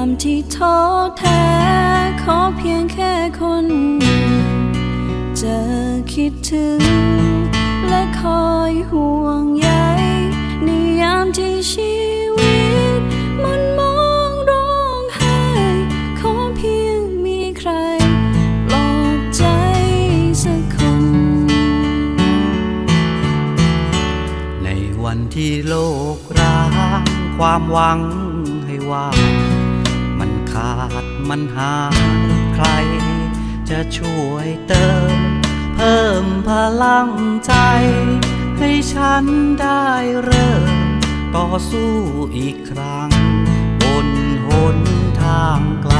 ามที่ท้อแท้ ขอเพียงแค่คนจะคิดถึง และคอยห่วงใยในยามที่ชีวิต มันมองร้องไห้ขอเพียงมีใครปลอบใจสักคน ในวันที่โลกร้างความหวังให้ว่ามันขา ดมันหาใคร จะช่วยเติม เพิ่มพลังใจ ให้ฉันได้เริ่ม ต่อสู้อีกครั้ง บนหนทางไกล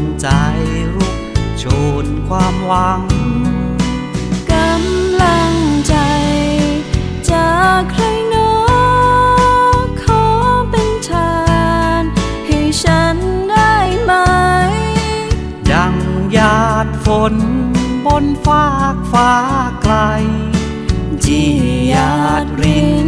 งใจรุกโชนความหวังกำลังใจจากใครหนอขอเป็นทางให้ฉันได้ไหมดังหยาดฝนบนฟากฟ้าไกล ที่หยาดริน